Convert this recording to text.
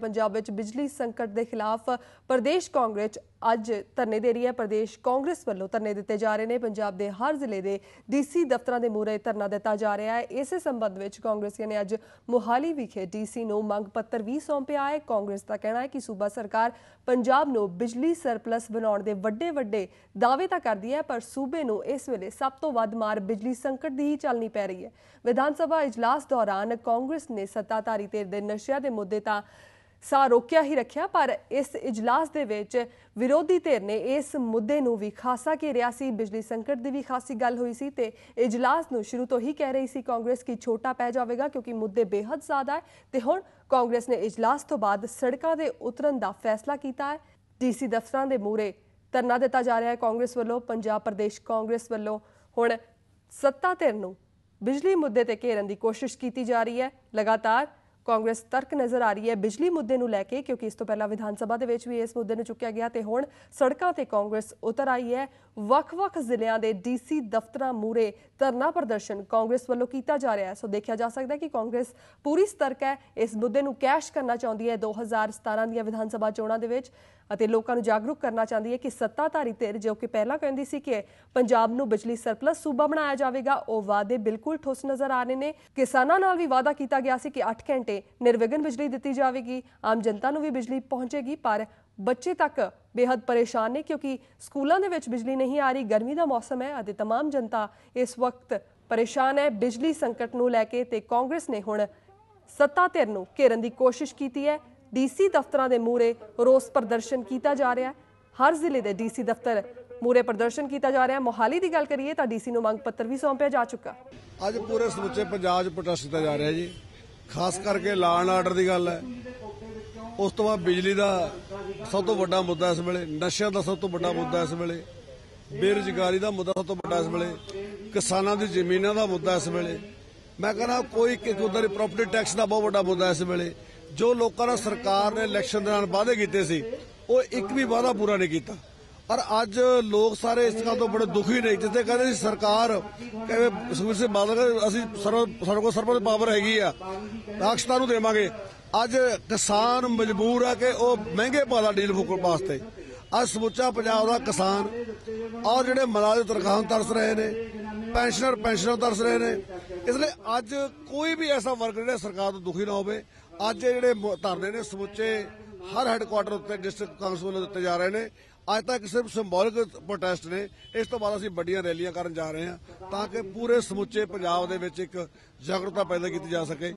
ਪੰਜਾਬ ਵਿੱਚ ਬਿਜਲੀ ਸੰਕਟ ਦੇ ਖਿਲਾਫ ਪ੍ਰਦੇਸ਼ ਕਾਂਗਰਸ ਅੱਜ ਧਰਨੇ ਦੇ ਰਹੀ ਹੈ। ਪ੍ਰਦੇਸ਼ ਕਾਂਗਰਸ ਵੱਲੋਂ ਧਰਨੇ ਦਿੱਤੇ ਜਾ ਰਹੇ ਨੇ। ਪੰਜਾਬ ਦੇ ਹਰ ਜ਼ਿਲ੍ਹੇ ਦੇ ਡੀਸੀ ਦਫ਼ਤਰਾਂ ਦੇ ਮੂਹਰੇ ਧਰਨਾ ਦਿੱਤਾ ਜਾ ਰਿਹਾ ਹੈ। ਇਸੇ ਸੰਬੰਧ ਵਿੱਚ ਕਾਂਗਰਸੀਆਂ ਨੇ ਅੱਜ ਮੁਹਾਲੀ ਵਿਖੇ ਡੀਸੀ ਨੂੰ ਮੰਗ ਪੱਤਰ ਵੀ ਸੌਂਪਿਆ ਹੈ। ਕਾਂਗਰਸ ਦਾ ਕਹਿਣਾ ਹੈ ਕਿ ਸੂਬਾ ਸਰਕਾਰ ਪੰਜਾਬ ਨੂੰ ਬਿਜਲੀ ਸਰਪਲਸ ਬਣਾਉਣ ਦੇ ਵੱਡੇ ਵੱਡੇ ਦਾਅਵੇ ਤਾਂ ਕਰਦੀ ਹੈ, ਪਰ ਸੂਬੇ ਨੂੰ ਇਸ ਵੇਲੇ ਸਭ ਤੋਂ ਵੱਧ ਮਾਰ ਬਿਜਲੀ ਸੰਕਟ ਦੀ ਹੀ ਚੱਲਣੀ ਪੈ ਰਹੀ ਹੈ। ਵਿਧਾਨ ਸਭਾ ਇਜਲਾਸ ਦੌਰਾਨ ਕਾਂਗਰਸ ਨੇ ਸੱਤਾਧਾਰੀ ਧਿਰ ਦੇ ਨਸ਼ਿਆਂ ਦੇ ਮੁੱਦੇ ਤਾਂ ਸਾਹ ਰੋਕਿਆ ਹੀ ਰੱਖਿਆ, ਪਰ ਇਸ ਇਜਲਾਸ ਦੇ ਵਿੱਚ ਵਿਰੋਧੀ ਧਿਰ ਨੇ ਇਸ ਮੁੱਦੇ ਨੂੰ ਵੀ ਖਾਸਾ ਘੇਰਿਆ ਸੀ। ਬਿਜਲੀ ਸੰਕਟ ਦੀ ਵੀ ਖਾਸੀ ਗੱਲ ਹੋਈ ਸੀ ਤੇ ਇਜਲਾਸ ਨੂੰ ਸ਼ੁਰੂ ਤੋਂ ਹੀ ਕਹਿ ਰਹੀ ਸੀ ਕਾਂਗਰਸ ਕੀ ਛੋਟਾ ਪੈ ਜਾਵੇਗਾ ਕਿਉਂਕਿ ਮੁੱਦੇ ਬੇਹੱਦ ਜ਼ਿਆਦਾ ਹੈ ਤੇ ਹੁਣ ਕਾਂਗਰਸ ਨੇ ਇਜਲਾਸ ਤੋਂ ਬਾਅਦ ਸੜਕਾਂ ਦੇ ਉਤਰਨ ਦਾ ਫੈਸਲਾ ਕੀਤਾ ਹੈ। ਡੀਸੀ ਦਫ਼ਤਰਾਂ ਦੇ ਮੂਹਰੇ ਧਰਨਾ ਦਿੱਤਾ ਜਾ ਰਿਹਾ ਹੈ। ਕਾਂਗਰਸ ਵੱਲੋਂ ਪੰਜਾਬ ਪ੍ਰਦੇਸ਼ ਕਾਂਗਰਸ ਵੱਲੋਂ ਹੁਣ ਸੱਤਾ ਧਿਰ ਨੂੰ ਬਿਜਲੀ ਮੁੱਦੇ ਤੇ ਘੇਰਨ ਦੀ ਕੋਸ਼ਿਸ਼ ਕੀਤੀ ਜਾ ਰਹੀ ਹੈ। ਲਗਾਤਾਰ ਕਾਂਗਰਸ ਤਰਕ ਨਜ਼ਰ ਆ ਰਹੀ ਹੈ ਬਿਜਲੀ ਮੁੱਦੇ ਨੂੰ ਲੈ ਕੇ, ਕਿਉਂਕਿ ਇਸ ਤੋਂ ਪਹਿਲਾਂ ਵਿਧਾਨ ਸਭਾ ਦੇ ਵਿੱਚ ਵੀ ਇਸ ਮੁੱਦੇ ਨੂੰ ਚੁੱਕਿਆ ਗਿਆ ਤੇ ਹੁਣ ਸੜਕਾਂ ਤੇ ਕਾਂਗਰਸ ਉਤਰ ਆਈ ਹੈ। ਵੱਖ-ਵੱਖ ਜ਼ਿਲ੍ਹਿਆਂ ਦੇ ਡੀਸੀ ਦਫ਼ਤਰਾਂ ਮੂਰੇ ਧਰਨਾ ਪ੍ਰਦਰਸ਼ਨ ਕਾਂਗਰਸ ਵੱਲੋਂ ਕੀਤਾ ਜਾ ਰਿਹਾ ਹੈ। ਸੋ ਦੇਖਿਆ ਜਾ ਸਕਦਾ ਹੈ ਕਿ ਕਾਂਗਰਸ ਪੂਰੀ ਸਤਰਕ ਹੈ, ਇਸ ਮੁੱਦੇ ਨੂੰ ਕੈਸ਼ ਕਰਨਾ ਚਾਹੁੰਦੀ ਹੈ 2017 ਦੀਆਂ ਵਿਧਾਨ ਸਭਾ ਚੋਣਾਂ ਦੇ ਵਿੱਚ ਅਤੇ ਲੋਕਾਂ ਨੂੰ ਜਾਗਰੂਕ ਕਰਨਾ ਚਾਹੁੰਦੀ ਹੈ ਕਿ ਸੱਤਾਧਾਰੀ ਧਿਰ, ਜੋ ਕਿ ਪਹਿਲਾਂ ਕਹਿੰਦੀ ਸੀ ਕਿ ਪੰਜਾਬ ਨੂੰ ਬਿਜਲੀ ਸਰਪਲਸ ਸੂਬਾ ਬਣਾਇਆ ਜਾਵੇਗਾ, ਉਹ ਵਾਅਦੇ ਬਿਲਕੁਲ ਠੋਸ ਨਜ਼ਰ ਆ ਰਹੇ ਨੇ। ਕਿਸਾਨਾਂ ਨਾਲ ਵੀ ਵਾਅਦਾ ਕੀਤਾ ਗਿਆ ਸੀ ਕਿ 8 ਘੰਟੇ ਤੇ ਨਿਰਵਿਘਨ ਬਿਜਲੀ ਦਿੱਤੀ ਜਾਵੇਗੀ। ਆਮ ਜਨਤਾ ਨੂੰ ਵੀ ਬਿਜਲੀ ਪਹੁੰਚੇਗੀ, ਪਰ ਬੱਚੇ ਤੱਕ ਬੇहद ਪਰੇਸ਼ਾਨ ਨੇ ਕਿਉਂਕਿ ਸਕੂਲਾਂ ਦੇ ਵਿੱਚ ਬਿਜਲੀ ਨਹੀਂ ਆ ਰਹੀ। ਗਰਮੀ ਦਾ ਮੌਸਮ ਹੈ ਅਤੇ तमाम ਜਨਤਾ ਇਸ ਵਕਤ ਪਰੇਸ਼ਾਨ ਹੈ। ਬਿਜਲੀ ਸੰਕਟ ਨੂੰ ਲੈ ਕੇ ਤੇ ਕਾਂਗਰਸ ਨੇ ਹੁਣ ਸੱਤਾ ਧਿਰ ਨੂੰ ਘੇਰਨ ਦੀ ਕੋਸ਼ਿਸ਼ ਕੀਤੀ ਹੈ। ਡੀਸੀ ਦਫ਼ਤਰਾਂ ਦੇ ਮੂਹਰੇ ਰੋਸ ਪ੍ਰਦਰਸ਼ਨ ਕੀਤਾ ਜਾ ਰਿਹਾ ਹਰ ਜ਼ਿਲ੍ਹੇ ਦੇ ਡੀਸੀ ਦਫ਼ਤਰ ਮੂਹਰੇ ਪ੍ਰਦਰਸ਼ਨ ਕੀਤਾ ਜਾ ਰਿਹਾ ਮੋਹਾਲੀ ਦੀ ਗੱਲ ਕਰੀਏ ਤਾਂ ਡੀਸੀ ਨੂੰ ਮੰਗ ਪੱਤਰ ਵੀ ਸੌਂਪਿਆ ਜਾ ਚੁੱਕਾ। ਅੱਜ ਪੂਰੇ ਸਮੁੱਚੇ ਪੰਜਾਬ 'ਚ ਕੀਤਾ ਜਾ ਰਿਹਾ ਜੀ। ਖਾਸ ਕਰਕੇ ਲਾਅ ਐਂਡ ਆਰਡਰ ਦੀ ਗੱਲ ਹੈ। ਉਸ ਤੋਂ ਬਾਅਦ ਬਿਜਲੀ ਦਾ ਸਭ ਤੋਂ ਵੱਡਾ ਮੁੱਦਾ ਇਸ ਵੇਲੇ, ਨਸ਼ਿਆਂ ਦਾ ਸਭ ਤੋਂ ਵੱਡਾ ਮੁੱਦਾ ਇਸ ਵੇਲੇ, ਬੇਰੁਜ਼ਗਾਰੀ ਦਾ ਮੁੱਦਾ ਸਭ ਤੋਂ ਵੱਡਾ ਇਸ ਵੇਲੇ, ਕਿਸਾਨਾਂ ਦੀ ਜ਼ਮੀਨਾਂ ਦਾ ਮੁੱਦਾ ਇਸ ਵੇਲੇ। ਮੈਂ ਕਹਿੰਦਾ ਕੋਈ ਕਿ ਪ੍ਰਾਪਰਟੀ ਟੈਕਸ ਦਾ ਬਹੁਤ ਵੱਡਾ ਮੁੱਦਾ ਇਸ ਵੇਲੇ। ਜੋ ਲੋਕਾਂ ਨਾਲ ਸਰਕਾਰ ਨੇ ਇਲੈਕਸ਼ਨ ਦੌਰਾਨ ਵਾਅਦੇ ਕੀਤੇ ਸੀ, ਉਹ ਇੱਕ ਵੀ ਵਾਅਦਾ ਪੂਰਾ ਨਹੀਂ ਕੀਤਾ। ਪਰ ਅੱਜ ਲੋਕ ਸਾਰੇ ਇਸ ਗੱਲ ਤੋਂ ਬੜੇ ਦੁਖੀ ਨੇ, ਜਿੱਥੇ ਕਹਿੰਦੇ ਸੀ ਸਰਕਾਰ ਕਹਿੰਦੇ ਸੁਖਬੀਰ ਸਿੰਘ ਬਾਦਲ ਅਸੀਂ ਸਰਵ, ਸਾਡੇ ਕੋਲ ਸਰਵ ਪਾਵਰ ਹੈਗੀ ਆ ਰਾਖਸ਼ਤਾ ਨੂੰ ਦੇਵਾਂਗੇ। ਅੱਜ ਕਿਸਾਨ ਮਜਬੂਰ ਆ ਕਿ ਉਹ ਮਹਿੰਗੇ ਭਾਅ ਦਾ ਡੀਲ ਫੂਕਣ ਵਾਸਤੇ। ਅੱਜ ਸਮੁੱਚਾ ਪੰਜਾਬ ਦਾ ਕਿਸਾਨ, ਔਰ ਜਿਹੜੇ ਮਲਾਜ਼ਮ ਤਨਖਾਹਾਂ ਤਰਸ ਰਹੇ ਨੇ, ਪੈਨਸ਼ਨਰ ਪੈਨਸ਼ਨਰ ਤਰਸ ਰਹੇ ਨੇ, ਇਸ ਲਈ ਅੱਜ ਕੋਈ ਵੀ ਐਸਾ ਵਰਗ ਜਿਹੜਾ ਸਰਕਾਰ ਤੋਂ ਦੁਖੀ ਨਾ ਹੋਵੇ। ਅੱਜ ਜਿਹੜੇ ਧਰਨੇ ਨੇ ਸਮੁੱਚੇ ਹਰ ਹੈੱਡਕੁਆਟਰ ਉੱਤੇ ਡਿਸਟ੍ਰਿਕਟ ਕਾਂਗਰਸ ਵੱਲੋਂ ਦਿੱਤੇ ਜਾ ਰਹੇ ਨੇ। ਅੱਜ ਤੱਕ ਸਿਰਫ ਸਿੰਬੋਲਿਕ ਪ੍ਰੋਟੈਸਟ ਨੇ। ਇਸ ਤੋਂ ਬਾਅਦ ਅਸੀਂ ਵੱਡੀਆਂ ਰੈਲੀਆਂ ਕਰਨ ਜਾ ਰਹੇ ਹਾਂ ਤਾਂ ਕਿ ਪੂਰੇ ਸਮੁੱਚੇ ਪੰਜਾਬ ਦੇ ਵਿੱਚ ਇੱਕ ਜਾਗਰੂਕਤਾ ਪੈਦਾ ਕੀਤੀ ਜਾ ਸਕੇ।